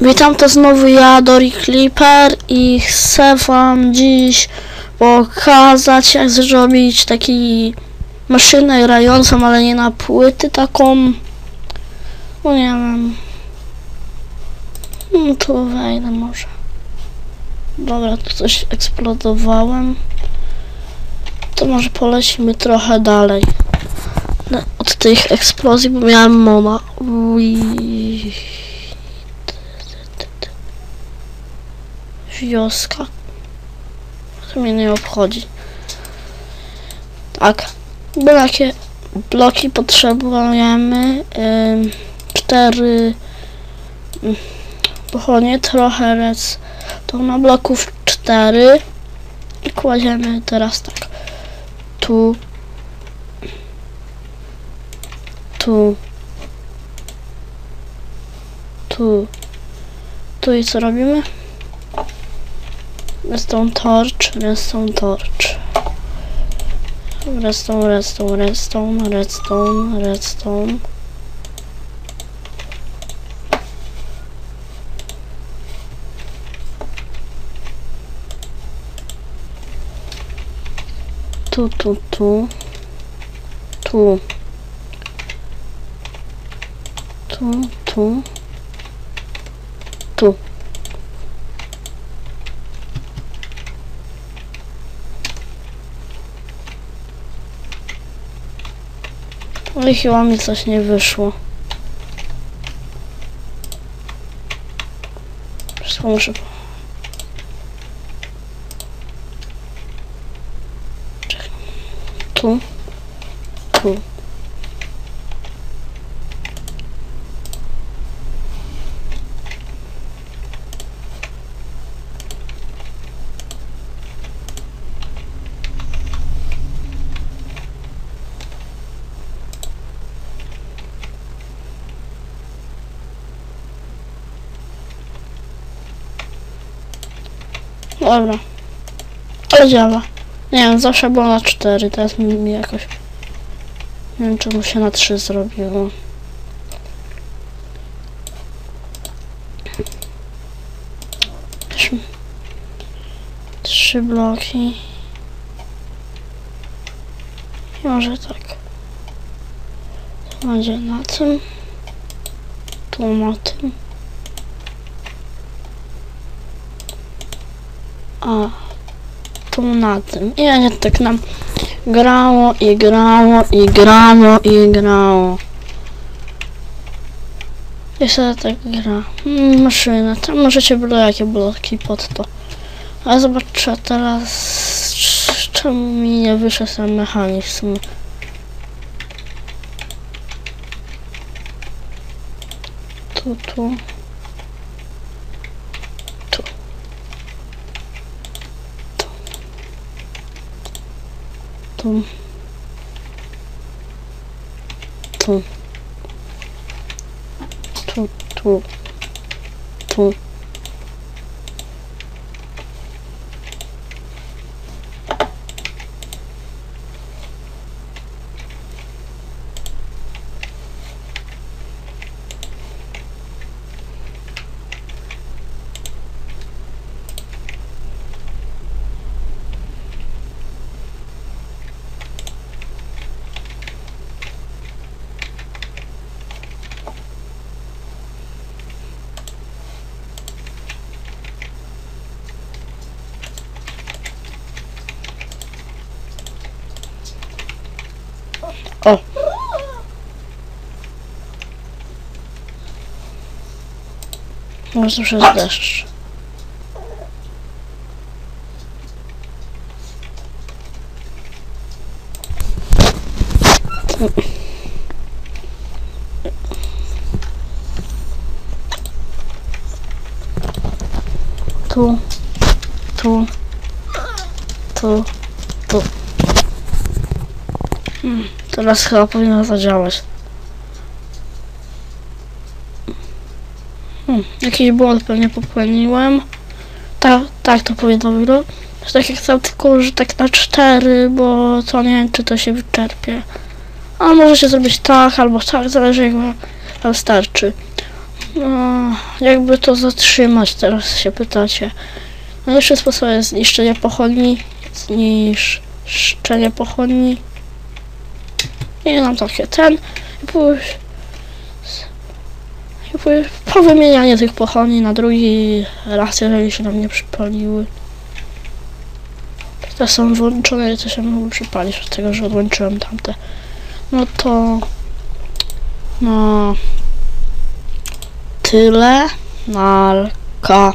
Witam, to znowu ja, Dory Clipper i chcę wam dziś pokazać jak zrobić taki maszynę grającą, ale nie na płyty, taką. No nie wiem. No tu wejdę może. Dobra, tu coś eksplodowałem. To może polecimy trochę dalej. Od tych eksplozji, bo miałem moda Ui. Wioska. To mnie nie obchodzi. Tak. Bo jakie bloki potrzebujemy? Ym, cztery ym, pochodnie, trochę rec. To na bloków cztery. I kładziemy teraz tak. Tu. Tu. Tu. Tu i co robimy? Redstone torch, redstone torch. Redstone, redstone, redstone, redstone, redstone. Tu, tu, tu. Tu. Tu, tu. No i chyba mi coś nie wyszło. Wszystko muszę... Czekaj. Tu. Tu. Dobra. Ale działa. Nie wiem, zawsze było na 4, teraz mi, mi jakoś... Nie wiem, czemu się na 3 zrobiło. Trzy, trzy bloki. I może tak. To będzie na tym. Tu na tym. A tu na tym. I będzie tak nam grało i grało i grało i grało. Sobie tak gra. Mm, Maszyna. Tam możecie było jakie bloki pod to. Ale zobaczę teraz czemu mi nie wyszedł ten mechanizm. Tu, tu. Tu tu tu tu tu O! Może przez deszcz. Tu, tu, tu, tu. Hmm, teraz chyba powinno zadziałać. Hmm, jakiś błąd pewnie popełniłem. Tak, tak to powinno wyglądać. Tak jak chcę, tylko że tak na cztery, bo to nie wiem, czy to się wyczerpie. A może się zrobić tak, albo tak, zależy jak wam- starczy. No, jakby to zatrzymać, teraz się pytacie. Najlepszy sposób jest zniszczenie pochodni, zniszczenie pochodni. I nam takie ten. I później, i później powymienianie tych pochodni na drugi raz, jeżeli się nam nie przypaliły. Te są włączone to się mogło przypalić, z tego, że odłączyłem tamte. No to... No... Tyle. Nalka.